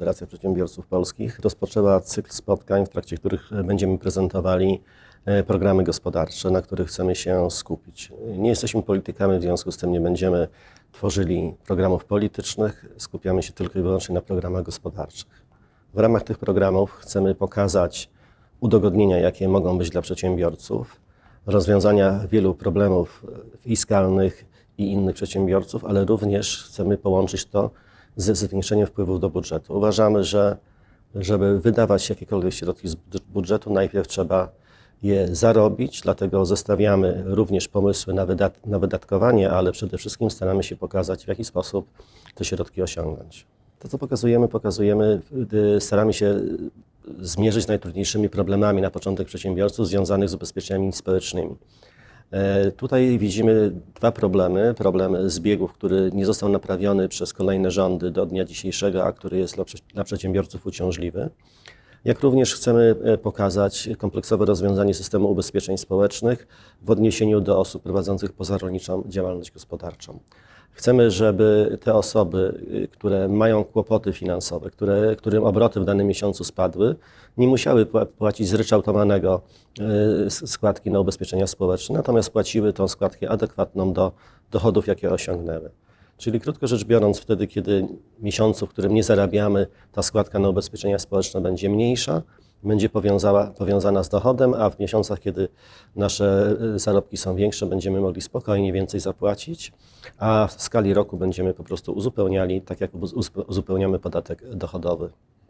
Federacja Przedsiębiorców Polskich rozpoczęła cykl spotkań, w trakcie których będziemy prezentowali e, programy gospodarcze, na których chcemy się skupić. Nie jesteśmy politykami, w związku z tym nie będziemy tworzyli programów politycznych, skupiamy się tylko i wyłącznie na programach gospodarczych. W ramach tych programów chcemy pokazać udogodnienia, jakie mogą być dla przedsiębiorców, rozwiązania wielu problemów fiskalnych i innych przedsiębiorców, ale również chcemy połączyć to ze zwiększeniem wpływów do budżetu. Uważamy, że żeby wydawać jakiekolwiek środki z budżetu, najpierw trzeba je zarobić, dlatego zestawiamy również pomysły na, wydat na wydatkowanie, ale przede wszystkim staramy się pokazać, w jaki sposób te środki osiągnąć. To, co pokazujemy, pokazujemy, staramy się zmierzyć z najtrudniejszymi problemami na początek przedsiębiorców związanych z ubezpieczeniami społecznymi. E, Tutaj widzimy dwa problemy. Problem zbiegów, który nie został naprawiony przez kolejne rządy do dnia dzisiejszego, a który jest dla prze- dla przedsiębiorców uciążliwy. Jak również chcemy e, pokazać kompleksowe rozwiązanie systemu ubezpieczeń społecznych w odniesieniu do osób prowadzących pozarolniczą działalność gospodarczą. Chcemy, żeby te osoby, które mają kłopoty finansowe, które, którym obroty w danym miesiącu spadły, nie musiały pła- płacić zryczałtowanego s- składki na ubezpieczenia społeczne, natomiast płaciły tą składkę adekwatną do dochodów, jakie osiągnęły. Czyli krótko rzecz biorąc, wtedy, kiedy miesiącu, w którym nie zarabiamy, ta składka na ubezpieczenia społeczne będzie mniejsza, będzie powiązała, powiązana z dochodem, a w miesiącach, kiedy nasze y, zarobki są większe, będziemy mogli spokojnie więcej zapłacić, a w skali roku będziemy po prostu uzupełniali, tak jak uzu- uzupełniamy podatek dochodowy.